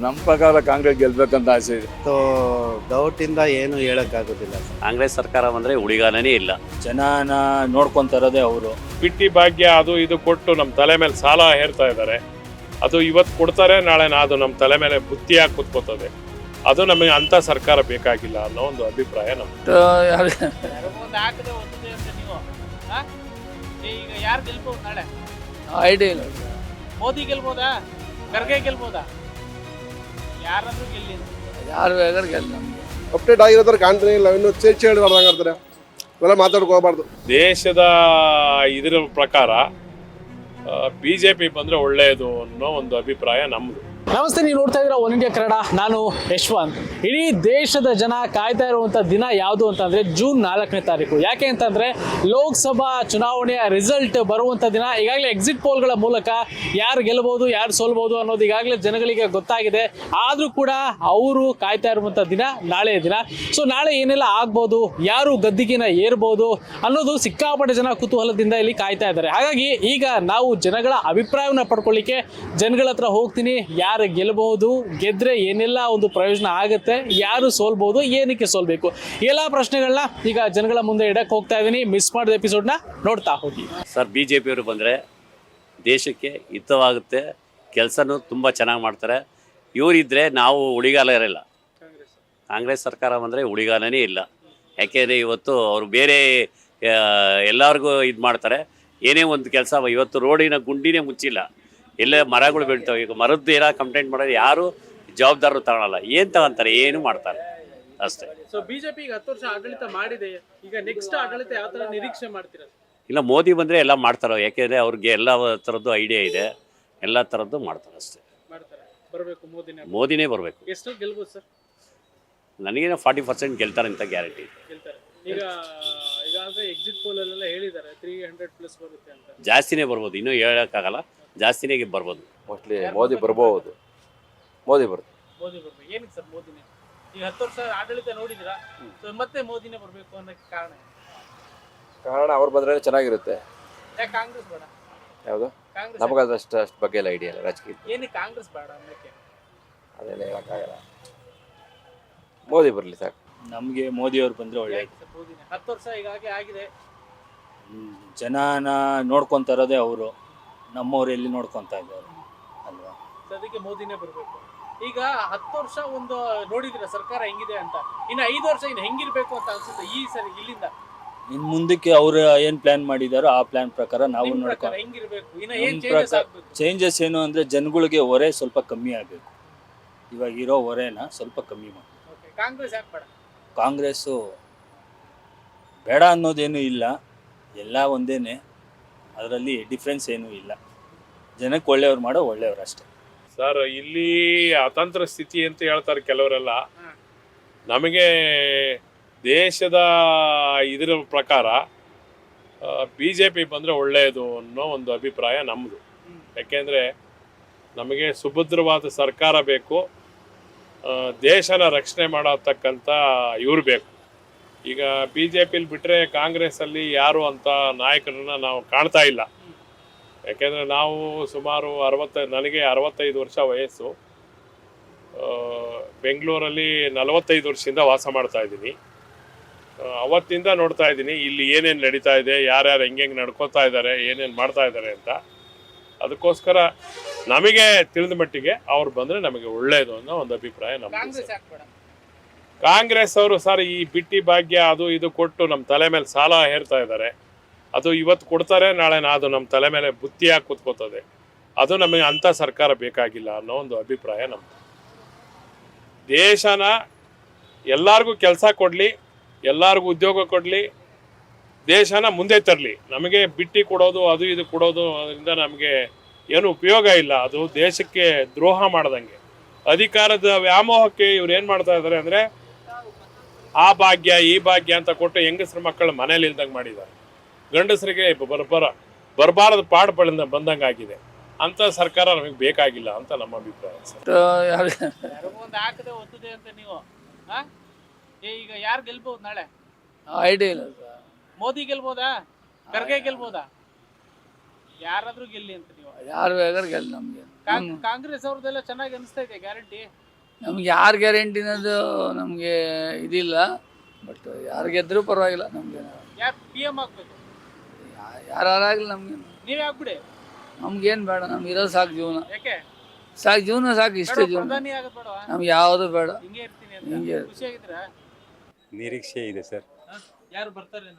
ನಮ್ಮ ಪ್ರಕಾರ ಕಾಂಗ್ರೆಸ್ ಗೆಲ್ಬೇಕಂತ ಆಸೆ ಇದೆ. ಸೊ ಡೌಟಿಂದ ಏನು ಹೇಳೋಕ್ಕಾಗೋದಿಲ್ಲ. ಕಾಂಗ್ರೆಸ್ ಸರ್ಕಾರ ಬಂದರೆ ಉಳಿಗಾಲನೇ ಇಲ್ಲ. ಜನನ ನೋಡ್ಕೊಂತಾರದೇ ಅವರು. ಬಿಟ್ಟಿ ಭಾಗ್ಯ ಅದು ಇದು ಕೊಟ್ಟು ನಮ್ಮ ತಲೆ ಮೇಲೆ ಸಾಲ ಹೇರ್ತಾ ಇದ್ದಾರೆ. ಅದು ಇವತ್ತು ಕೊಡ್ತಾರೆ ನಾಳೆ ನಾ ಅದು ನಮ್ಮ ತಲೆ ಮೇಲೆ ಬುತ್ತಿಯಾಗಿ ಕುತ್ಕೋತದೆ. ಅದು ನಮಗೆ ಅಂಥ ಸರ್ಕಾರ ಬೇಕಾಗಿಲ್ಲ ಅನ್ನೋ ಒಂದು ಅಭಿಪ್ರಾಯ ನಮ್ಮ ಈಗ ಯಾರು ಗೆಲ್ಬಹುದು ನಾಳೆ? ಐಡಿಯಾ ಇಲ್ಲ. ಮೋದಿ ಗೆಲ್ಬೋದಾ? ಖರ್ಗೆ ಗೆಲ್ಬೋದಾ? ಯಾರಾದ್ರೂ ಗೆಲ್ಲಿ ಯಾರು ಬೇಕಾದ್ರೆ ಗೆಲ್ಲ. ಅಪ್ಡೇಟ್ ಆಗಿರೋದ್ರ ಕಾಣ್ತಾನೆ ಇಲ್ಲ. ಇನ್ನು ಚೇಚ್ ಹೇಳಿ ಮಾಡ್ದಂಗೆ ಇವೆಲ್ಲ ಮಾತಾಡ್ಕೋಬಾರ್ದು ಹೋಗ್ಬಾರ್ದು. ದೇಶದ ಇದರ ಪ್ರಕಾರ ಬಿ ಜೆ ಪಿ ಬಂದರೆ ಒಳ್ಳೆಯದು ಅನ್ನೋ ಒಂದು ಅಭಿಪ್ರಾಯ ನಮ್ಮದು ನಮಸ್ತೆ, ನೀವು ನೋಡ್ತಾ ಇದ್ದೀರಾ ಒನ್ ಇಂಡಿಯಾ ಕನ್ನಡ. ನಾನು ಯಶ್ವಂತ್. ಇಡೀ ದೇಶದ ಜನ ಕಾಯ್ತಾ ಇರುವಂಥ ದಿನ ಯಾವುದು ಅಂತಂದ್ರೆ ಜೂನ್ ನಾಲ್ಕನೇ ತಾರೀಕು. ಯಾಕೆ ಅಂತಂದ್ರೆ ಲೋಕಸಭಾ ಚುನಾವಣೆಯ ರಿಸಲ್ಟ್ ಬರುವಂಥ ದಿನ. ಈಗಾಗಲೇ ಎಕ್ಸಿಟ್ ಪೋಲ್ಗಳ ಮೂಲಕ ಯಾರು ಗೆಲ್ಲಬಹುದು ಯಾರು ಸೋಲ್ಬಹುದು ಅನ್ನೋದು ಈಗಾಗಲೇ ಜನಗಳಿಗೆ ಗೊತ್ತಾಗಿದೆ. ಆದರೂ ಕೂಡ ಅವರು ಕಾಯ್ತಾ ಇರುವಂಥ ದಿನ ನಾಳೆಯ ದಿನ. ಸೊ ನಾಳೆ ಏನೆಲ್ಲ ಆಗ್ಬೋದು, ಯಾರು ಗದ್ದಿಗಿನ ಏರ್ಬೋದು ಅನ್ನೋದು ಸಿಕ್ಕಾಪಟ್ಟೆ ಜನ ಕುತೂಹಲದಿಂದ ಇಲ್ಲಿ ಕಾಯ್ತಾ ಇದ್ದಾರೆ. ಹಾಗಾಗಿ ಈಗ ನಾವು ಜನಗಳ ಅಭಿಪ್ರಾಯವನ್ನು ಪಡ್ಕೊಳ್ಳಿಕ್ಕೆ, ಜನಗಳ ಹತ್ರ ಹೋಗ್ತೀನಿ. ಗೆಲ್ಲಬಹುದು ಗೆದ್ರೆ ಏನೆಲ್ಲ ಒಂದು ಪ್ರಯೋಜನ ಆಗುತ್ತೆ, ಯಾರು ಸೋಲ್ಬಹುದು, ಏನಕ್ಕೆ ಸೋಲ್ಬೇಕು? ಎಲ್ಲ ಪ್ರಶ್ನೆಗಳನ್ನ ಈಗ ಜನಗಳ ಮುಂದೆ ಇಡಕ್ಕೆ ಹೋಗ್ತಾ ಇದ್ದೀನಿ ಮಿಸ್ ಮಾಡಿದ ಎಪಿಸೋಡ್ನ ನೋಡ್ತಾ ಹೋಗಿ. ಸರ್ ಬಿ ಜೆ ಪಿಯವರು ಬಂದರೆ ದೇಶಕ್ಕೆ ಹಿತವಾಗುತ್ತೆ, ಕೆಲಸನೂ ತುಂಬ ಚೆನ್ನಾಗಿ ಮಾಡ್ತಾರೆ. ಇವರಿದ್ದರೆ ನಾವು ಉಳಿಗಾಲ ಇರಲ್ಲ. ಕಾಂಗ್ರೆಸ್ ಸರ್ಕಾರ ಬಂದರೆ ಉಳಿಗಾಲನೇ ಇಲ್ಲ. ಯಾಕೆಂದರೆ ಇವತ್ತು ಅವರು ಬೇರೆ ಎಲ್ಲರಿಗೂ ಇದು ಮಾಡ್ತಾರೆ. ಏನೇ ಒಂದು ಕೆಲಸ ಇವತ್ತು ರೋಡಿನ ಗುಂಡಿನೇ ಮುಚ್ಚಿಲ್ಲ. ಎಲ್ಲೇ ಮರಗಳು ಬೀಳ್ತವೆ. ಈಗ ಮರದ್ದು ಏನೋ ಕಂಪ್ಲೇಂಟ್ ಮಾಡೋದು ಯಾರು ಜವಾಬ್ದಾರರು ತಗೊಳಲ್ಲ. ಏನು ತಗೊಂತಾರೆ? ಏನು ಮಾಡ್ತಾರೆ? ಅಷ್ಟೇ. ಸೊ ಬಿಜೆಪಿ ಈಗ ಹತ್ತು ವರ್ಷ ಆಡಳಿತ ಮಾಡಿದೆ. ಈಗ ನೆಕ್ಸ್ಟ್ ಆಡಳಿತ ಯಾವ ತರ ನಿರೀಕ್ಷೆ ಮಾಡ್ತೀರಾ? ಇಲ್ಲ ಮೋದಿ ಬಂದರೆ ಎಲ್ಲ ಮಾಡ್ತಾರೆ? ಯಾಕೆಂದರೆ ಅವ್ರಿಗೆ ಎಲ್ಲ ಥರದ್ದು ಐಡಿಯಾ ಇದೆ. ಎಲ್ಲ ಥರದ್ದು ಮಾಡ್ತಾರೆ ಅಷ್ಟೇ. ಮಾಡ್ತಾರೆ. ಬರಬೇಕು ಮೋದಿನ ಮೋದಿನೇ ಬರಬೇಕು. ಎಷ್ಟು ಗೆಲ್ಬೋದು ಸರ್? ನನಗೇನೋ ಫಾರ್ಟಿ ಪರ್ಸೆಂಟ್ ಗೆಲ್ತಾರೆ ಅಂತ ಗ್ಯಾರಂಟಿ ಗೆಲ್ತಾರೆ. ಈಗ ಈಗಾಗಲೇ ಎಕ್ಸಿಟ್ ಪೋಲ್ ಅಲ್ಲೆಲ್ಲ ಹೇಳಿದ್ದಾರೆ. ತ್ರೀ ಹಂಡ್ರೆಡ್ ಪ್ಲಸ್ ಬರುತ್ತೆ ಅಂತ. ಜಾಸ್ತಿನೇ ಬರ್ಬೋದು. ಇನ್ನೂ ಹೇಳೋಕ್ಕಾಗಲ್ಲ. ಜಾಸ್ತಿನೇ ಬರ್ಬೋದು. ಮೋಸ್ಟ್ಲಿ ಮೋದಿ ಬರ್ಬೋದು. ಮೋದಿ ಬರುತ್ತೆ ಮೋದಿ ಬರ್ಬೇಕು ಏನಕ್ಕೆ ಸರ್ ಮೋದಿನೇ? ಈಗ ಹತ್ತು ವರ್ಷ ಆಡಳಿತ ನೋಡಿದಿರಾ ಸೊ ಮತ್ತೆ ಮೋದಿನೇ ಬರಬೇಕು ಅನ್ನೋಕ್ಕೆ ಕಾರಣ ಏನು? ಕಾರಣ ಅವ್ರು ಬಂದ್ರೆ ಚೆನ್ನಾಗಿರುತ್ತೆ. ಯಾಕೆ ಕಾಂಗ್ರೆಸ್ ಬೇಡ? ಯಾವುದು? ಕಾಂಗ್ರೆಸ್ ನಮಗೆ ಅದಷ್ಟು ಅಷ್ಟು ಬಗ್ಗೆ ಎಲ್ಲ ಐಡಿಯಾ ಇಲ್ಲ ರಾಜಕೀಯ ಏನಕ್ಕೆ ಕಾಂಗ್ರೆಸ್ ಬೇಡ ಅನ್ನೋಕ್ಕೆ? ಅದೆಲ್ಲ ಹೇಳೋಕ್ಕಾಗಲ್ಲ. ಮೋದಿ ಬರಲಿ ಸಾಕು. ನಮಗೆ ಮೋದಿಯವ್ರು ಬಂದರೆ ಒಳ್ಳೆ ಯಾಕೆ ಸರ್ ಮೋದಿನೇ? ಹತ್ತು ವರ್ಷ ಈಗಾಗಲೇ ಆಗಿದೆ. ಜನನ ನೋಡ್ಕೊತಾ ಇರೋದೇ ಅವರು. ನಮ್ಮವ್ರು ಎಲ್ಲಿ ನೋಡ್ಕೊಂತ ಇದ್ದಾರೆ ಅಲ್ವಾ? ಸೊ ಅದಕ್ಕೆ ಮೋದಿನೇ ಬರಬೇಕು. ಈಗ ಹತ್ತು ವರ್ಷ ಒಂದು ನೋಡಿದ್ರೆ ಸರ್ಕಾರ ಹೆಂಗಿದೆ ಅಂತ. ಇನ್ನು ಐದು ವರ್ಷ ಇನ್ನು ಹೆಂಗಿರ್ಬೇಕು ಅಂತ ಅನ್ಸುತ್ತೆ ಈ ಸರಿ ಇಲ್ಲಿಂದ? ಇನ್ ಮುಂದಕ್ಕೆ ಅವ್ರು ಏನು ಪ್ಲಾನ್ ಮಾಡಿದಾರೋ ಆ ಪ್ಲಾನ್ ಪ್ರಕಾರ ನಾವು ನಿಮ್ ಪ್ರಕಾರ ನೋಡ್ಕೊಂಡು ಹೆಂಗಿರ್ಬೇಕು? ಇನ್ನು ನಮ್ ಏನ್ ಚೇಂಜಸ್ ಪ್ರಕಾರ- ಆಗ್ಬೇಕು? ಚೇಂಜಸ್ ಏನು ಅಂದ್ರೆ ಜನಗಳಿಗೆ ಹೊರೆ ಸ್ವಲ್ಪ ಕಮ್ಮಿ ಆಗಬೇಕು. ಇವಾಗ ಇರೋ ಹೊರೆನ ಸ್ವಲ್ಪ ಕಮ್ಮಿ ಮಾಡಿ. Okay, ಕಾಂಗ್ರೆಸ್ ಯಾಕೆ ಬೇಡ? ಕಾಂಗ್ರೆಸ್ಸು ಬೇಡ ಅನ್ನೋದೇನು ಇಲ್ಲ. ಎಲ್ಲ ಒಂದೇನೆ. ಅದರಲ್ಲಿ ಡಿಫ್ರೆನ್ಸ್ ಏನೂ ಇಲ್ಲ. ಜನಕ್ಕೆ ಒಳ್ಳೆಯವ್ರು ಮಾಡೋ ಒಳ್ಳೆಯವ್ರು ಅಷ್ಟೇ. ಸರ್ ಇಲ್ಲಿ ಅತಂತ್ರ ಸ್ಥಿತಿ ಅಂತ ಹೇಳ್ತಾರೆ ಕೆಲವರೆಲ್ಲ. ನಮಗೆ ದೇಶದ ಇದರ ಪ್ರಕಾರ ಬಿ ಜೆ ಪಿ ಬಂದರೆ ಒಳ್ಳೆಯದು ಅನ್ನೋ ಒಂದು ಅಭಿಪ್ರಾಯ ನಮ್ಮದು. ಯಾಕೆಂದರೆ ನಮಗೆ ಸುಭದ್ರವಾದ ಸರ್ಕಾರ ಬೇಕು ದೇಶನ ರಕ್ಷಣೆ ಮಾಡತಕ್ಕಂಥ ಇವ್ರು ಬೇಕು. ಈಗ ಬಿ ಜೆ ಪಿಲಿ ಬಿಟ್ಟರೆ ಕಾಂಗ್ರೆಸ್ಸಲ್ಲಿ ಯಾರು ಅಂತ ನಾಯಕರನ್ನ ನಾವು ಕಾಣ್ತಾ ಇಲ್ಲ. ಯಾಕೆಂದರೆ ನಾವು ಸುಮಾರು ಅರವತ್ತ, ನನಗೆ ಅರವತ್ತೈದು ವರ್ಷ ವಯಸ್ಸು. ಬೆಂಗಳೂರಲ್ಲಿ ನಲವತ್ತೈದು ವರ್ಷದಿಂದ ವಾಸ ಮಾಡ್ತಾ ಇದ್ದೀನಿ. ಅವತ್ತಿಂದ ನೋಡ್ತಾ ಇದ್ದೀನಿ, ಇಲ್ಲಿ ಏನೇನು ನಡೀತಾ ಇದೆ, ಯಾರ್ಯಾರು ಹೆಂಗೆ ನಡ್ಕೋತಾ ಇದ್ದಾರೆ ಏನೇನು ಮಾಡ್ತಾ ಇದ್ದಾರೆ ಅಂತ. ಅದಕ್ಕೋಸ್ಕರ ನಮಗೆ ತಿಳಿದ ಮಟ್ಟಿಗೆ ಅವ್ರು ಬಂದರೆ ನಮಗೆ ಒಳ್ಳೆಯದು ಅನ್ನೋ ಒಂದು ಅಭಿಪ್ರಾಯ ನಮ್ಮದು ಕಾಂಗ್ರೆಸ್ ಅವರು ಸರ್ ಈ ಬಿಟ್ಟಿ ಭಾಗ್ಯ ಅದು ಇದು ಕೊಟ್ಟು ನಮ್ಮ ತಲೆ ಮೇಲೆ ಸಾಲ ಹೇರ್ತಾ ಇದ್ದಾರೆ. ಅದು ಇವತ್ತು ಕೊಡ್ತಾರೆ, ನಾಳೆ ಅದು ನಮ್ಮ ತಲೆ ಮೇಲೆ ಬುತ್ತಿಯಾಗಿ ಕೂತ್ಕೋತದೆ. ಅದು ನಮಗೆ ಅಂಥ ಸರ್ಕಾರ ಬೇಕಾಗಿಲ್ಲ ಅನ್ನೋ ಒಂದು ಅಭಿಪ್ರಾಯ ನಮ್ಮದು ದೇಶನ ಎಲ್ಲರಿಗೂ ಕೆಲಸ ಕೊಡಲಿ, ಎಲ್ಲರಿಗೂ ಉದ್ಯೋಗ ಕೊಡಲಿ, ದೇಶನ ಮುಂದೆ ತರಲಿ. ನಮಗೆ ಬಿಟ್ಟಿ ಕೊಡೋದು, ಅದು ಇದು ಕೊಡೋದು ಅದರಿಂದ ನಮಗೆ ಏನು ಉಪಯೋಗ ಇಲ್ಲ. ಅದು ದೇಶಕ್ಕೆ ದ್ರೋಹ ಮಾಡ್ದಂಗೆ. ಅಧಿಕಾರದ ವ್ಯಾಮೋಹಕ್ಕೆ ಇವ್ರು ಏನು ಮಾಡ್ತಾ ಇದ್ದಾರೆ ಅಂದರೆ ಆ ಭಾಗ್ಯ ಈ ಭಾಗ್ಯ ಅಂತ ಕೊಟ್ಟು ಹೆಂಗಸ್ರ ಮಕ್ಕಳು ಮನೇಲಿ ಇಲ್ದಂಗೆ ಮಾಡಿದ್ದಾರೆ. ಗಂಡಸರಿಗೆ ಬರ್ಬರ ಬರಬಾರದ ಪಾಡು ಬಂದಂಗಾಗಿದೆ. ಬಂದಂಗೆ ಆಗಿದೆ ಅಂತ ಸರ್ಕಾರ ನಮಗೆ ಬೇಕಾಗಿಲ್ಲ ಅಂತ ನಮ್ಮ ಅಭಿಪ್ರಾಯ ಸರ್. ಯಾರೋ? ಒಂದು ಹಾಕದೆ ಒತ್ತದೆ ಅಂತ ನೀವು ಆ? ಏ, ಈಗ ಯಾರು ಗೆಲ್ಬಹುದು ನಾಳೆ? ಐಡಿಯಾ ಇಲ್ಲ ಸರ್. ಮೋದಿ ಗೆಲ್ಬೋದಾ? ಖರ್ಗೆ ಗೆಲ್ಬೋದಾ? ಯಾರಾದ್ರೂ ಗೆಲ್ಲಿ ಅಂತ ನೀವು. ಯಾರು ಬೇಕಾದ್ರೆ ಗೆಲ್ಲ ನಮಗೆ. ಕಾಂಗ್ರೆಸ್ ಅವ್ರದ್ದೆಲ್ಲ ಚೆನ್ನಾಗಿ ಅನಿಸ್ತಾ ಇದೆ ಗ್ಯಾರಂಟಿ. ನಮ್ಗೆ ಯಾರು ಗ್ಯಾರಂಟಿನದು ನಮಗೆ ಇದಿಲ್ಲ ಬಟ್ ಯಾರು ಗೆದ್ದರೂ ಪರವಾಗಿಲ್ಲ ನಮಗೆ ಯಾಕೆ ಪಿ ಎಂ ಆಗ್ಬೇಕು? ಯಾರಾಗಲಿ ನಮ್ಗೆ. ನೀವೇ ಆಗ್ಬಿಡಿ ನಮ್ಗೇನು ಬೇಡ ನಮ್ಗೆ ಇರೋದು ಸಾಕು ಜೀವನ. ಯಾಕೆ? ಸಾಕು ಜೀವನ ಸಾಕು ಇಷ್ಟೇ ಜೀವನ. ಪ್ರಧಾನಿ ಆಗೋದ್ ಬೇಡವಾ? ನಮ್ಗೆ ಯಾವುದು ಬೇಡ. ಹಿಂಗೆ ಇರ್ತೀನಿ ಹಿಂಗೆ. ಅಂತ ಖುಷಿಯಾಗಿದ್ರ ನಿರೀಕ್ಷೆ ಇದೆ ಸರ್. ಯಾರು ಬರ್ತಾರೆ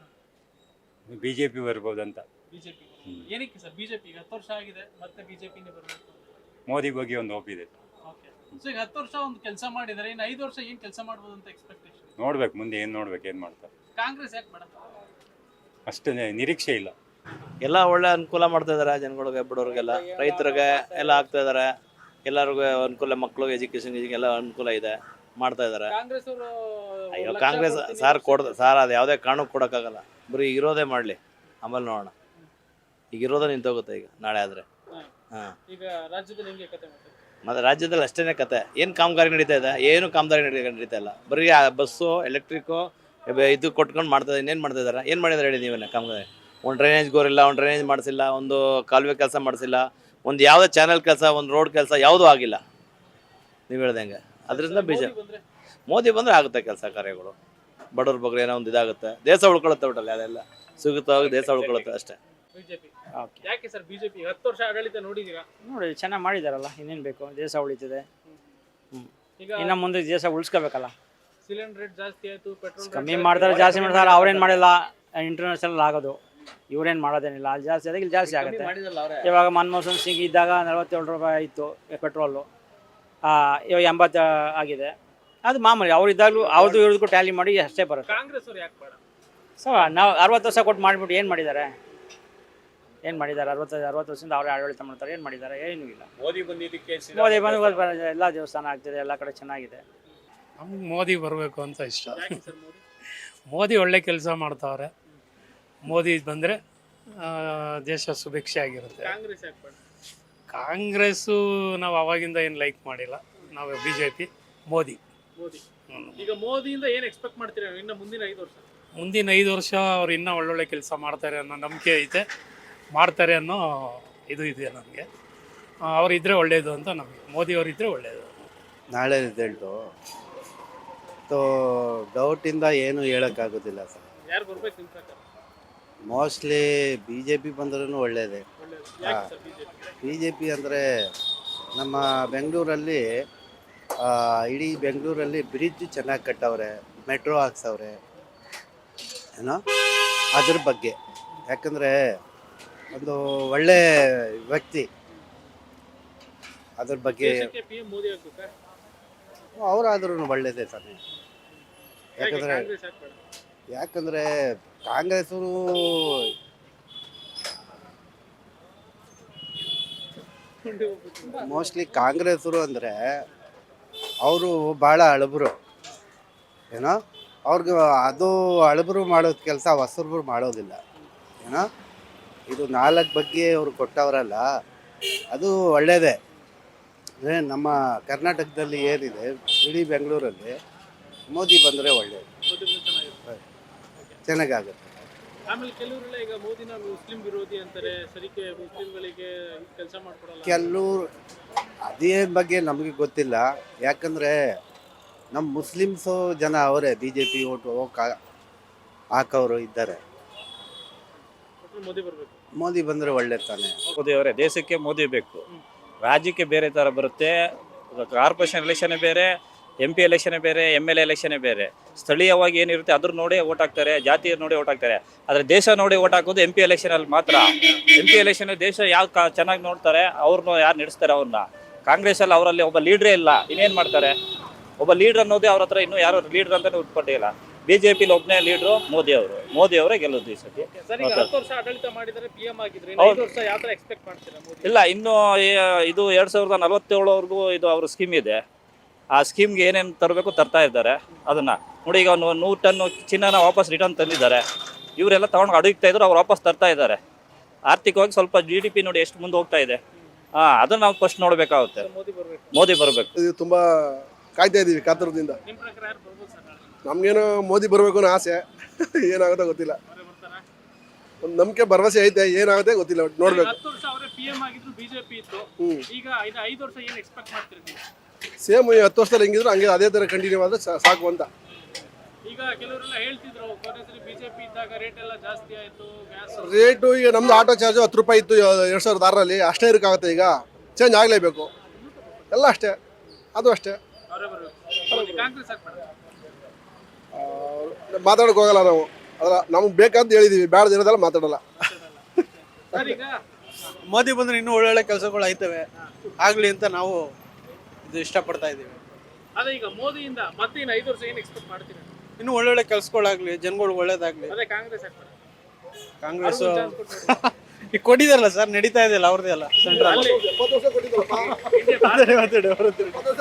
ಬಿ ಜೆ ಪಿ ಬರ್ಬೋದಂತ. ಬಿಜೆಪಿ. ಏನಕ್ಕೆ ಸರ್? ಬಿಜೆಪಿ ಈಗ ಹತ್ತು ವರ್ಷ ಆಗಿದೆ ಮತ್ತೆ ಬಿಜೆಪಿನೇ ಬರಬೇಕು. ಮೋದಿ ಬಗ್ಗೆ ಒಂದು ಹೋಪ್ ಇದೆ. ಓಕೆ ಸೊ ಈಗ ಹತ್ತು ವರ್ಷ ಒಂದು ಕೆಲಸ ಮಾಡಿದ್ದಾರೆ ಇನ್ನು ಐದು ವರ್ಷ ಏನು ಕೆಲಸ ಮಾಡ್ಬೋದು ಅಂತ ಎಕ್ಸ್ಪೆಕ್ಟೇಷನ್ ನೋಡ್ಬೇಕು ಮುಂದೆ ಏನು ನೋಡ್ಬೇಕು ಏನು ಮಾಡ್ತಾರೆ. ಕಾಂಗ್ರೆಸ್ ಯಾಕೆ ಬೇಡ ಅಷ್ಟು ನಿರೀಕ್ಷೆ ಇಲ್ಲ. ಎಲ್ಲ ಒಳ್ಳೆ ಅನುಕೂಲ ಮಾಡ್ತಾ ಇದಾರೆ ಜನಗಳಿಗೆ ಬಡವ್ರಿಗೆಲ್ಲ ರೈತರಿಗೆ ಎಲ್ಲ ಆಗ್ತಾ ಇದಾರೆ. ಎಲ್ಲರಿಗೂ ಅನುಕೂಲ ಮಕ್ಕಳು ಎಜುಕೇಶನ್ ಎಲ್ಲ ಅನುಕೂಲ ಇದೆ ಮಾಡ್ತಾ ಇದಾರೆ. ಕಾಂಗ್ರೆಸ್ ಅವರು ಅಯ್ಯೋ ಕಾಂಗ್ರೆಸ್ ಸಾರ್ ಕೊಡ್ದ ಸಾರ್ ಅದು ಯಾವುದೇ ಕಾರಣಕ್ಕೆ ಕೊಡೋಕ್ಕಾಗಲ್ಲ. ಬರೀ ಇರೋದೇ ಮಾಡಲಿ. ಆಮೇಲೆ ನೋಡೋಣ. ಈಗ ಇರೋದೇ ನಿಂತೋಗುತ್ತೆ ಈಗ ನಾಳೆ ಆದರೆ. ಹಾಂ. ಈಗ ರಾಜ್ಯದಲ್ಲಿ ಹೆಂಗೆ ಕತೆ ಮಾಡ್ತಾರೆ? ಮತ್ತು ರಾಜ್ಯದಲ್ಲಿ ಅಷ್ಟೇ ಕತೆ. ಏನು ಕಾಮಗಾರಿ ನಡೀತಾ ಇದೆ? ಏನು ಕಾಮಗಾರಿ ನಡೀ, ನಡೀತಾ ಇಲ್ಲ. ಬರೀ ಆ ಬಸ್ಸು ಎಲೆಕ್ಟ್ರಿಕ್ಕು ಇದು ಕೊಟ್ಕೊಂಡು ಮಾಡ್ತಾ ಇನ್ನೇನು ಮಾಡ್ತಾ ಇದ್ದಾರೆ? ಏನು ಮಾಡಿದಾರೆ ಹೇಳಿ ನೀವೇ ಕಾಮಗಾರಿ? ಒಂದು ಡ್ರೈನೇಜ್ ಗೋರಿಲ್ಲ ಒಂದು ಡ್ರೈನೇಜ್ ಮಾಡಿಸಿಲ್ಲ, ಒಂದು ಕಾಲುವೆ ಕೆಲಸ ಮಾಡಿಸಿಲ್ಲ, ಒಂದು ಯಾವುದೇ ಚಾನಲ್ ಕೆಲಸ, ಒಂದು ರೋಡ್ ಕೆಲಸ ಯಾವುದೂ ಆಗಿಲ್ಲ. ನೀವು ಹೇಳ್ದಂಗೆ ಅದರಿಂದ ಬಿ ಬಂದ್ರೆ ಮೋದಿ ಬಂದರೆ ಆಗುತ್ತೆ ಕೆಲಸ ಕಾರ್ಯಗಳು. ಬಡವ್ರ ಬಗ್ಗೆ ಏನೋ ಒಂದು ಇದಾಗುತ್ತೆ. ದೇಶ ಉಳ್ಕೊಳ್ಳುತ್ತೆ ಒಟ್ಟಲ್ಲಿ ಅದೆಲ್ಲ. ಸುಗತವಾಗಿ ದೇಶ ಉಳ್ಕೊಳ್ಳುತ್ತೆ ಅಷ್ಟೇ. ಬಿಜೆಪಿ. ಓಕೆ ಯಾಕೆ ಸರ್ ಬಿಜೆಪಿ? ಹತ್ತು ವರ್ಷ ಆಡಳಿತ ನೋಡಿದೀರಾ? ನೋಡಿ ಚೆನ್ನಾಗಿ ಮಾಡಿದಾರಲ್ಲ ಇನ್ನೇನ್ ಬೇಕು? ದೇಶ ಉಳಿತಿದೆ. ಈಗ ಇನ್ನು ಮುಂದೆ ದೇಶ ಉಳಿಸ್ಕೋಬೇಕಲ್ಲ. ಸಿಲಿಂಡರ್ ರೇಟ್ ಜಾಸ್ತಿ ಆಯ್ತು ಪೆಟ್ರೋಲ್ ಕಮ್ಮಿ ಮಾಡ್ತಾರೆ ಜಾಸ್ತಿ ಮಾಡ್ತಾರೆ ಅವ್ರೇನು ಮಾಡಿಲ್ಲ ಇಂಟರ್ನ್ಯಾಷನಲ್ ಆಗೋದು. ಇವ್ರೇನು ಮಾಡೋದೇನಿಲ್ಲ ಅಲ್ಲಿ ಜಾಸ್ತಿ ಅದಕ್ಕೆ ಇಲ್ಲಿ ಜಾಸ್ತಿ ಆಗುತ್ತೆ. ಇವಾಗ ಮನಮೋಹನ್ ಸಿಂಗ್ ಇದ್ದಾಗ ನಲವತ್ತೇಳು ರೂಪಾಯಿ ಇತ್ತು ಪೆಟ್ರೋಲು. ಇವಾಗ ಎಂಬತ್ತು ಆಗಿದೆ. ಅದು ಮಾಮೂಲಿ ಅವ್ರು ಇದ್ದಾಗಲೂ ಅವ್ರದ್ದು ಇವ್ರದ್ದು ಟ್ಯಾಲಿ ಮಾಡಿ ಅಷ್ಟೇ ಬರುತ್ತೆ. ಕಾಂಗ್ರೆಸ್ ಅವ್ರು ಯಾಕೆ ಬೇಡ? ಸೊ ನಾವು ಅರವತ್ತು ವರ್ಷ ಕೊಟ್ಟು ಮಾಡಿಬಿಟ್ಟು ಏನು ಮಾಡಿದ್ದಾರೆ? ಏನು ಮಾಡಿದ್ದಾರೆ? ಅರವತ್ತು ಅರವತ್ತು ವರ್ಷದಿಂದ ಅವರೇ ಆಡಳಿತ ಮಾಡ್ತಾರೆ ಏನು ಮಾಡಿದ್ದಾರೆ? ಏನೂ ಇಲ್ಲ. ಮೋದಿ ಬಂದಿದ್ದಕ್ಕೆ ಮೋದಿ ಬಂದು ಎಲ್ಲ ದೇವಸ್ಥಾನ ಆಗ್ತಿದೆ ಎಲ್ಲ ಕಡೆ ಚೆನ್ನಾಗಿದೆ. ನಮ್ಗೆ ಮೋದಿ ಬರಬೇಕು ಅಂತ ಇಷ್ಟ. ಮೋದಿ? ಒಳ್ಳೆ ಕೆಲಸ ಮಾಡ್ತಾವ್ರೆ. ಮೋದಿ ಬಂದರೆ ದೇಶ ಸುಭಿಕ್ಷೆ ಆಗಿರುತ್ತೆ. ಕಾಂಗ್ರೆಸ್ಸು ನಾವು ಅವಾಗಿಂದ ಏನು ಲೈಕ್ ಮಾಡಿಲ್ಲ. ನಾವು ಬಿ ಜೆ ಪಿ ಮೋದಿ. ಈಗ ಮೋದಿಯಿಂದ ಏನು ಎಕ್ಸ್ಪೆಕ್ಟ್ ಮಾಡ್ತೀರಾ ಇನ್ನು ಮುಂದಿನ ಐದು ವರ್ಷ. ಮುಂದಿನ ಐದು ವರ್ಷ ಅವ್ರು ಇನ್ನೂ ಒಳ್ಳೊಳ್ಳೆ ಕೆಲಸ ಮಾಡ್ತಾರೆ ಅನ್ನೋ ನಂಬಿಕೆ ಐತೆ. ಮಾಡ್ತಾರೆ ಅನ್ನೋ ಇದು ಇದೆ ನನಗೆ ಅವರಿದ್ದರೆ ಒಳ್ಳೆಯದು ಅಂತ ನಮಗೆ. ಮೋದಿ ಅವರಿದ್ದರೆ ಒಳ್ಳೆಯದು ನಾಳೆ ರಿಸಲ್ಟು ಸೊ ಡೌಟಿಂದ ಏನು ಹೇಳೋಕ್ಕಾಗೋದಿಲ್ಲ ಸರ್. ಯಾರು ಬರ್ಬೇಕು ಪ್ರಕಾರ? ಮೋಸ್ಟ್ಲಿ ಬಿ ಜೆ ಪಿ ಬಂದ್ರೂ ಒಳ್ಳೆಯದೇ ಒಳ್ಳೇದು. ಯಾಕೆ sir BJP B J P ಅಂದರೆ ನಮ್ಮ ಬೆಂಗಳೂರಲ್ಲಿ ಆ, ಇಡೀ ಬೆಂಗಳೂರಲ್ಲಿ ಬ್ರಿಡ್ಜ್ ಚೆನ್ನಾಗಿ ಕಟ್ಟವ್ರೆ ಮೆಟ್ರೋ ಹಾಕ್ಸವ್ರೆ. ಏನೋ? ಅದ್ರ ಬಗ್ಗೆ. ಯಾಕಂದರೆ ಒಂದು ಒಳ್ಳೆ ವ್ಯಕ್ತಿ. ಅದ್ರ ಬಗ್ಗೆ ದೇಶಕ್ಕೆ ಮೋದಿ ಆಗ್ಬೇಕಾ? ಅವರಾದ್ರೂ ಒಳ್ಳೇದೇ ತಾನೆ ಯಾಕಂದ್ರೆ ಯಾಕಂದ್ರೆ ಕಾಂಗ್ರೆಸ್ ಯಾಕಂದರೆ ಕಾಂಗ್ರೆಸ್ಸು ಮೋಸ್ಟ್ಲಿ ಕಾಂಗ್ರೆಸ್ಸರು ಅಂದರೆ ಅವರು ಭಾಳ ಅಳಬರು. ಏನೋ? ಅವ್ರಿಗೆ ಅದು ಅಳಬರು ಮಾಡೋದು ಕೆಲಸ ಹೊಸಬ್ರು ಮಾಡೋದಿಲ್ಲ. ಏನೋ? ಇದು ನಾಲ್ಕು ಬಗ್ಗೆ ಅವರು ಕೊಟ್ಟವರಲ್ಲ ಅದು ಒಳ್ಳೆಯದೇ ಅಂದರೆ ನಮ್ಮ ಕರ್ನಾಟಕದಲ್ಲಿ ಏನಿದೆ ಇಡೀ ಬೆಂಗಳೂರಲ್ಲಿ ಮೋದಿ ಬಂದರೆ ಒಳ್ಳೆಯದು ಚೆನ್ನಾಗಾಗುತ್ತೆ. ಆಮೇಲೆ ಕೆಲವರೆಲ್ಲ ಈಗ ಮೋದಿನ ಮುಸ್ಲಿಂ ವಿರೋಧಿ ಅಂತಾರೆ ಸರಿಕೆ ಮುಸ್ಲಿಂಗಳಿಗೆ ಕೆಲಸ ಮಾಡ್ಕೊಡಲ್ಲ ಕೆಲವ್ರು ಅದೇ ಬಗ್ಗೆ ನಮಗೆ ಗೊತ್ತಿಲ್ಲ. ಯಾಕಂದರೆ ನಮ್ಮ ಮುಸ್ಲಿಮ್ಸು ಜನ ಅವರೇ ಬಿ ಜೆ ಪಿ ಓಟು ಹೋಗ ಹಾಕೋರು ಇದ್ದಾರೆ. ಮೋದಿ ಬರಬೇಕು. ಮೋದಿ ಬಂದರೆ ಒಳ್ಳೆ ತಾನೆ. ಮೋದಿ ಅವರೇ ದೇಶಕ್ಕೆ ಮೋದಿ ಬೇಕು. ರಾಜ್ಯಕ್ಕೆ ಬೇರೆ ಥರ ಬರುತ್ತೆ. ಕಾರ್ಪೊರೇಷನ್ ಎಲೆಕ್ಷನ್ ಬೇರೆ ಎಂ ಪಿ ಎಲೆಕ್ಷನ್ ಬೇರೆ ಎಂ ಎಲ್ ಎಲೆಕ್ಷನ್ ಬೇರೆ. ಸ್ಥಳೀಯವಾಗಿ ಏನಿರುತ್ತೆ ಅದ್ರ ನೋಡಿ ಓಟ್ ಹಾಕ್ತಾರೆ ಜಾತಿ ನೋಡಿ ಓಟ್ ಹಾಕ್ತಾರೆ. ಆದರೆ ದೇಶ ನೋಡಿ ಓಟ್ ಹಾಕೋದು ಎಂ ಪಿ ಎಲೆಕ್ಷನಲ್ಲಿ ಮಾತ್ರ. ಎಂ ಪಿ ಎಲೆಕ್ಷನ್ ದೇಶ ಯಾವ ಕಾ ಚೆನ್ನಾಗಿ ನೋಡ್ತಾರೆ ಅವ್ರನ್ನ ಯಾರು ನಡೆಸ್ತಾರೆ ಅವ್ರನ್ನ ಕಾಂಗ್ರೆಸ್ಸಲ್ಲಿ ಅವರಲ್ಲಿ ಒಬ್ಬ ಲೀಡ್ರೇ ಇಲ್ಲ ಇನ್ನೇನು ಮಾಡ್ತಾರೆ? ಒಬ್ಬ ಲೀಡ್ರ್ ಅನ್ನೋದೇ ಅವ್ರ ಹತ್ರ ಇನ್ನೂ ಯಾರು ಲೀಡ್ರ್ ಅಂತಲೇ ಉಟ್ಕೊಟ್ಟಿಲ್ಲ ಬಿ ಜೆ ಪಿಲಿ ಒಬ್ಬನೇ ಲೀಡರ್ ಮೋದಿ ಅವರು. ಮೋದಿ ಅವರೇ ಗೆಲ್ಲೋದು ಈ ಸತಿ. ಪಿ ಇಲ್ಲ ಇನ್ನು ಇದು ಎರಡು ಸಾವಿರದ ನಲವತ್ತೇಳವರೆಗೂ ಇದು ಅವ್ರ ಸ್ಕೀಮ್ ಇದೆ. ಆ ಸ್ಕೀಮ್ಗೆ ಏನೇನು ತರಬೇಕು ತರ್ತಾ ಇದ್ದಾರೆ ಅದನ್ನ. ನೋಡಿ ಈಗ ಒಂದು ನೂರು ಟನ್ ಚಿನ್ನನ ವಾಪಸ್ ರಿಟರ್ನ್ ತಂದಿದ್ದಾರೆ. ಇವರೆಲ್ಲ ತಗೊಂಡು ಅಡುಗ್ತಾ ಇದ್ರು ಅವ್ರು ವಾಪಸ್ ತರ್ತಾ ಇದ್ದಾರೆ. ಆರ್ಥಿಕವಾಗಿ ಸ್ವಲ್ಪ ಜಿ ಡಿ ಪಿ ನೋಡಿ ಎಷ್ಟು ಮುಂದೆ ಹೋಗ್ತಾ ಇದೆ. ಹಾ ಅದನ್ನ ನಾವು ಫಸ್ಟ್ ನೋಡಬೇಕಾಗುತ್ತೆ. ಮೋದಿ ಬರ್ಬೇಕು. ಮೋದಿ ಬರಬೇಕು. ಇದು ತುಂಬಾ ಕಾಯ್ತಾ ಇದೀವಿ ಕಾತರದಿಂದ. ನಮಗೇನೋ ಮೋದಿ ಬರಬೇಕು ಅನ್ನೋ ಆಸೆ. ಏನಾಗುತ್ತೋ ಗೊತ್ತಿಲ್ಲ. ಒಂದು ನಂಬಿಕೆ ಭರವಸೆ ಐತೆ ಏನಾಗುತ್ತೆ ಗೊತ್ತಿಲ್ಲ ಒಟ್ಟು ನೋಡ್ಬೇಕು. ಹತ್ತು ವರ್ಷ ಅವರೇ ಪಿ ಎಂ ಆಗಿದ್ರು ಬಿಜೆಪಿ ಇತ್ತು. ಈಗ ಇನ್ನು ಐದು ವರ್ಷ ಏನು ಎಕ್ಸ್ಪೆಕ್ಟ್ ಮಾಡ್ತೀರಿ ಸೇಮ್ ಈ ಹತ್ತು ವರ್ಷದಲ್ಲಿ ಹೆಂಗಿದ್ರು ಹಂಗೆ ಅದೇ ಥರ ಕಂಟಿನ್ಯೂ ಆದರೆ ಸಾಕು ಅಂತ. ಈಗ ಕೆಲವರೆಲ್ಲ ಹೇಳ್ತಿದ್ರು ಕೊನೆ ಬಿಜೆಪಿ ಇದ್ದಾಗ ರೇಟ್ ಎಲ್ಲ ಜಾಸ್ತಿ ಆಯ್ತು ಗ್ಯಾಸ್ ರೇಟು ಈಗ ನಮ್ದು ಆಟೋ ಚಾರ್ಜು ಹತ್ತು ರೂಪಾಯಿ ಇತ್ತು ಎರಡು ಸಾವಿರದ ಆರರಲ್ಲಿ ಅಷ್ಟೇ ಇರೋಕ್ಕಾಗುತ್ತೆ ಈಗ. ಚೇಂಜ್ ಆಗಲೇಬೇಕು. ಎಲ್ಲ ಅಷ್ಟೇ. ಅದು ಅಷ್ಟೇ. ಅವರೇ ಬರಬೇಕು. ಕಾಂಗ್ರೆಸ್ ಹಾಕ್ಬೇಡ ಮಾತಾಡೋಕೆ ಹೋಗಲ್ಲ ನಾವು. ಅದರ ನಮ್ಗೆ ಬೇಕಂತ ಹೇಳಿದೀವಿ. ಬೇಡ ದಿನದಲ್ಲ ಮಾತಾಡಲ್ಲ. ಸರ್ ಈಗ ಮೋದಿ ಬಂದ್ರೆ ಇನ್ನೂ ಒಳ್ಳೊಳ್ಳೆ ಕೆಲಸಗಳು ಆಯ್ತವೆ. ಆಗ್ಲಿ ಅಂತ ನಾವು ಇದು ಇಷ್ಟಪಡ್ತಾ ಇದ್ದೀವಿ. ಅದೇ ಈಗ ಮೋದಿಯಿಂದ ಮತ್ತೆ ಇನ್ನು ಐದು ವರ್ಷ ಏನು ಎಕ್ಸ್ಪೆಕ್ಟ್ ಮಾಡ್ತೀರಾ? ಇನ್ನು ಒಳ್ಳೊಳ್ಳೆ ಕೆಲಸಗಳಾಗ್ಲಿ ಜನಗಳು ಒಳ್ಳೇದಾಗ್ಲಿ. ಅದೇ ಕಾಂಗ್ರೆಸ್ ಕಾಂಗ್ರೆಸ್ ಈಗ ಕೊಟ್ಟಿದಾರಲ್ಲ ಸರ್ ನಡೀತಾ ಇದೆಯಲ್ಲ ಅವ್ರದ್ದೇ ಅಲ್ಲ. ಸೆಂಟ್ರಲ್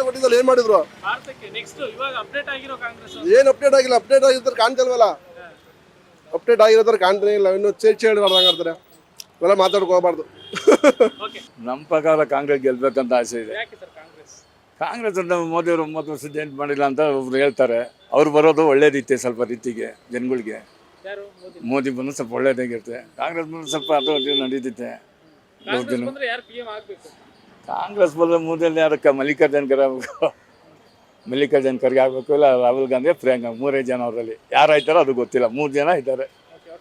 ಕೊಟ್ಟಿದ್ದಲ್ಲ ಏನು ಮಾಡಿದ್ರು? ಭಾರತಕ್ಕೆ ನೆಕ್ಸ್ಟ್ ಇವಾಗ ಅಪ್ಡೇಟ್ ಆಗಿರೋ ಕಾಂಗ್ರೆಸ್ ಏನು ಅಪ್ಡೇಟ್ ಆಗಿಲ್ಲ ಅಪ್ಡೇಟ್ ಆಗಿರ್ತಾರೆ ಕಾಣ್ತಲ್ವಲ್ಲ? ಅಪ್ಡೇಟ್ ಆಗಿರೋ ಥರ ಕಾಣ್ತಾನೆ ಇಲ್ಲ ಇನ್ನೂ ಚೇಚ್ ಹೇಳಿಬಾರ್ದಂಗೆ ಆಡ್ತಾರೆ. ಇವೆಲ್ಲ ಹೋಗ್ಬಾರ್ದು. ಓಕೆ ನಮ್ಮ ಪ್ರಕಾರ ಕಾಂಗ್ರೆಸ್ ಗೆಲ್ಬೇಕಂತ ಆಸೆ ಇದೆ. ಯಾಕೆ ಸರ್ ಕಾಂಗ್ರೆಸ್? ಕಾಂಗ್ರೆಸ್ ಅಂತ ಮೋದಿಯವರು ಒಂಬತ್ತು ವರ್ಷದ ಏನು ಮಾಡಿಲ್ಲ ಅಂತ ಒಬ್ರು ಹೇಳ್ತಾರೆ. ಅವ್ರು ಬರೋದು ಒಳ್ಳೆ ರೀತಿ ಸ್ವಲ್ಪ ರೀತಿಗೆ ಜನಗಳಿಗೆ. ಮೋದಿ. ಮೋದಿ ಬಂದು ಸ್ವಲ್ಪ ಒಳ್ಳೇದಾಗಿರುತ್ತೆ. ಕಾಂಗ್ರೆಸ್ ಬಂದು ಸ್ವಲ್ಪ ಅದು ನಡೀತೈತೆ ನಡೀತಿತ್ತೆ ಕಾಂಗ್ರೆಸ್ ಬಂದ ಮೂರಲ್ಲಿ ಯಾರಕ್ಕೆ? ಮಲ್ಲಿಕಾರ್ಜುನ್ ಖರ್ಗೆ ಆಗಬೇಕು. ಮಲ್ಲಿಕಾರ್ಜುನ್ ಖರ್ಗೆ ಆಗಬೇಕು ಇಲ್ಲ ರಾಹುಲ್ ಗಾಂಧಿ ಪ್ರಿಯಾಂಕಾ ಮೂರೇ ಜನ ಅವರಲ್ಲಿ. ಯಾರು ಆಯ್ತಾರೋ ಅದು ಗೊತ್ತಿಲ್ಲ. ಮೂರು ಜನ ಇದ್ದಾರೆ.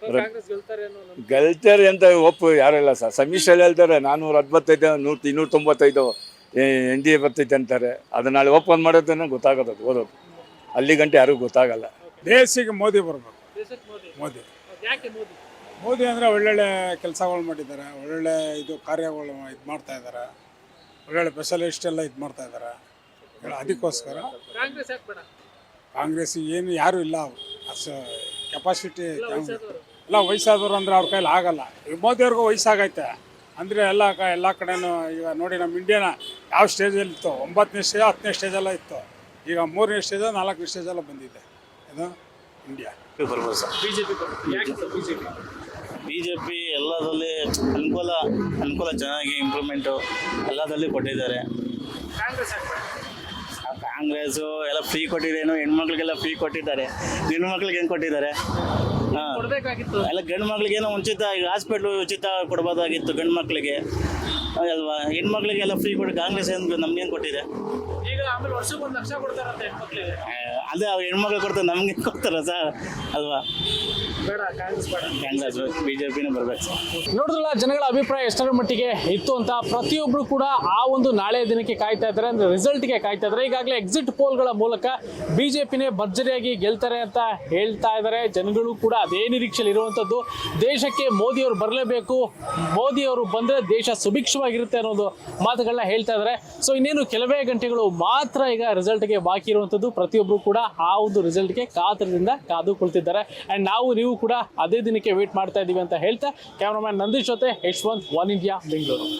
ಗಲ್ತಾರೆ ಕಾಂಗ್ರೆಸ್ ಗೆಲ್ತಾರೆ ಅನ್ನೋ ನಂಬಿಕೆ. ಗೆಲ್ತಾರೆ ಅಂತ ಒಪ್ಪು ಯಾರಿಲ್ಲ ಸರ್. ಸಮೀಕ್ಷೆಯಲ್ಲಿ ಹೇಳ್ತಾರೆ ನಾನ್ನೂರ ಹತ್ತೈದು ನೂರ ಇನ್ನೂರ ತೊಂಬತ್ತೈದು ಎನ್ ಡಿ ಎ ಬರ್ತೈತೆ ಅಂತಾರೆ. ಅದು ನಾಳೆ ಓಪನ್ ಮಾಡೋದನ್ನ ಗೊತ್ತಾಗೋದು ಅದು ಓದೋದು. ಅಲ್ಲಿ ಗಂಟೆ ಯಾರಿಗೂ ಗೊತ್ತಾಗಲ್ಲ. ದೇಶಕ್ಕೆ ಮೋದಿ ಬರಬೇಕು. ದೇಶಕ್ಕೆ ಮೋದಿ. ಮೋದಿ. Okay, ಯಾಕೆ ಮೋದಿ? ಮೋದಿ ಅಂದರೆ ಒಳ್ಳೊಳ್ಳೆ ಕೆಲಸಗಳು ಮಾಡಿದ್ದಾರೆ ಒಳ್ಳೊಳ್ಳೆ ಇದು ಕಾರ್ಯಗಳು ಇದು ಮಾಡ್ತಾ ಇದ್ದಾರೆ. ಒಳ್ಳೊಳ್ಳೆ ಸ್ಪೆಷಲಿಸ್ಟ್ ಎಲ್ಲ ಇದು ಮಾಡ್ತಾ ಇದ್ದಾರೆ ಅದಕ್ಕೋಸ್ಕರ ಕಾಂಗ್ರೆಸ್ ಯಾಕೆ ಬೇಡ? ಕಾಂಗ್ರೆಸ್ ಏನು ಯಾರು ಇಲ್ಲ ಅವ್ರು. ಅಷ್ಟು ಕೆಪಾಸಿಟಿ ಎಲ್ಲ ವಯಸ್ಸಾದವರು. ಅಂದ್ರೆ ಅವ್ರ ಕೈಲಿ ಆಗಲ್ಲ. ಈಗ ಮೋದಿಯವ್ರಿಗೂ ವಯಸ್ಸಾಗೈತೆ. ಅಂದರೆ ಎಲ್ಲ ಕ ಎಲ್ಲ ಕಡೆನೂ ಈಗ ನೋಡಿ ನಮ್ಮ ಇಂಡಿಯಾನ ಯಾವ ಸ್ಟೇಜಲ್ಲಿ ಇತ್ತು ಒಂಬತ್ತನೇ ಸ್ಟೇಜ್ ಹತ್ತನೇ ಸ್ಟೇಜೆಲ್ಲ ಇತ್ತು ಈಗ ಮೂರನೇ ಸ್ಟೇಜ್ ನಾಲ್ಕನೇ ಸ್ಟೇಜೆಲ್ಲ ಬಂದಿದೆ. ಇದು ಇಂಡಿಯಾ ಬಿಜೆಪಿ ಬಿಜೆಪಿ ಎಲ್ಲದಲ್ಲಿ ಅನುಕೂಲ ಅನುಕೂಲ ಚೆನ್ನಾಗಿ ಇಂಪ್ರೂವ್ಮೆಂಟು ಎಲ್ಲದಲ್ಲಿ ಕೊಟ್ಟಿದ್ದಾರೆ. ಕಾಂಗ್ರೆಸ್ಸು ಎಲ್ಲ ಫ್ರೀ ಕೊಟ್ಟಿದ್ದೇನು ಹೆಣ್ಮಕ್ಳಿಗೆಲ್ಲ ಫ್ರೀ ಕೊಟ್ಟಿದ್ದಾರೆ. ಹೆಣ್ಣು ಮಕ್ಳಿಗೆ ಏನು ಕೊಟ್ಟಿದ್ದಾರೆ? ಎಲ್ಲ ಗಂಡು ಮಕ್ಳಿಗೆ ಏನೋ ಉಚಿತ ಈಗ ಹಾಸ್ಪಿಟ್ಲು ಉಚಿತ ಕೊಡ್ಬೋದಾಗಿತ್ತು ಗಂಡು ಮಕ್ಳಿಗೆ. ಅಲ್ವಾ? ಹೆಣ್ಮಕ್ಳಿಗೆಲ್ಲ ಫ್ರೀ ಕೊಟ್ಟು ಕಾಂಗ್ರೆಸ್ ಏನು ನಮ್ಗೇನು ಕೊಟ್ಟಿದೆ? ಈಗ ಆಮೇಲೆ ವರ್ಷಕ್ಕೆ ಒಂದು ಲಕ್ಷ ಕೊಡ್ತಾರಂತೆ ಹೆಣ್ಮಕ್ಳಿಗೆ. ಆ, ಅದೇ ಅವ್ರ ಹೆಣ್ಮಕ್ಳು ಕೊಡ್ತಾರೆ ನಮ್ಗೆ ಕೊಡ್ತಾರ ಸರ್? ಅಲ್ವಾ? ಬೇಡ ಕಾಂಗ್ರೆಸ್ ಬೇಡ. ಕಾಂಗ್ರೆಸ್ ಬಿ ಜೆ ಪಿನೇ ಬರ್ಬೇಕು ಸರ್. ನೋಡಿದ್ರಲ್ಲ ಜನಗಳ ಅಭಿಪ್ರಾಯ ಎಷ್ಟರ ಮಟ್ಟಿಗೆ ಇತ್ತು ಅಂತ ಪ್ರತಿಯೊಬ್ರು ಕೂಡ ಆ ಒಂದು ನಾಳೆ ದಿನಕ್ಕೆ ಕಾಯ್ತಾ ಇದ್ದಾರೆ ಅಂದ್ರೆ ರಿಸಲ್ಟ್ಗೆ ಕಾಯ್ತಾ ಇದ್ದಾರೆ. ಈಗಾಗಲೇ ಎಕ್ಸಿಟ್ ಪೋಲ್ಗಳ ಮೂಲಕ ಬಿಜೆಪಿನೇ ಭರ್ಜರಿಯಾಗಿ ಗೆಲ್ತಾರೆ ಅಂತ ಹೇಳ್ತಾ ಇದ್ದಾರೆ. ಜನಗಳು ಕೂಡ ಅದೇ ನಿರೀಕ್ಷೆಯಲ್ಲಿ ಇರುವಂತದ್ದು. ದೇಶಕ್ಕೆ ಮೋದಿಯವರು ಬರಲೇಬೇಕು. ಮೋದಿಯವರು ಬಂದ್ರೆ ದೇಶ ಸುಭಿಕ್ಷವಾಗಿರುತ್ತೆ ಅನ್ನೋದು ಮಾತುಗಳನ್ನ ಹೇಳ್ತಾ ಇದ್ದಾರೆ. ಸೊ ಇನ್ನೇನು ಕೆಲವೇ ಗಂಟೆಗಳು ಮಾತ್ರ ಈಗ ರಿಸಲ್ಟ್ಗೆ ಬಾಕಿ ಇರುವಂತದ್ದು ಪ್ರತಿಯೊಬ್ಬರು ಕೂಡ ಆ ಒಂದು ರಿಸಲ್ಟ್ಗೆ ಕಾತರದಿಂದ ಕಾದು ಕುಳಿತಿದ್ದಾರೆ. ಅಂಡ್ ನಾವು, ನೀವು ಕೂಡ ಅದೇ ದಿನಕ್ಕೆ ವೇಟ್ ಮಾಡ್ತಾ ಇದ್ದೀವಿ ಅಂತ ಹೇಳ್ತಾ ಕ್ಯಾಮ್ರಾಮ್ಯಾನ್ ನಂದೀಶ್ ಜೊತೆ ಯಶ್ವಂತ್ ಒನ್ ಇಂಡಿಯಾ ಬೆಂಗಳೂರು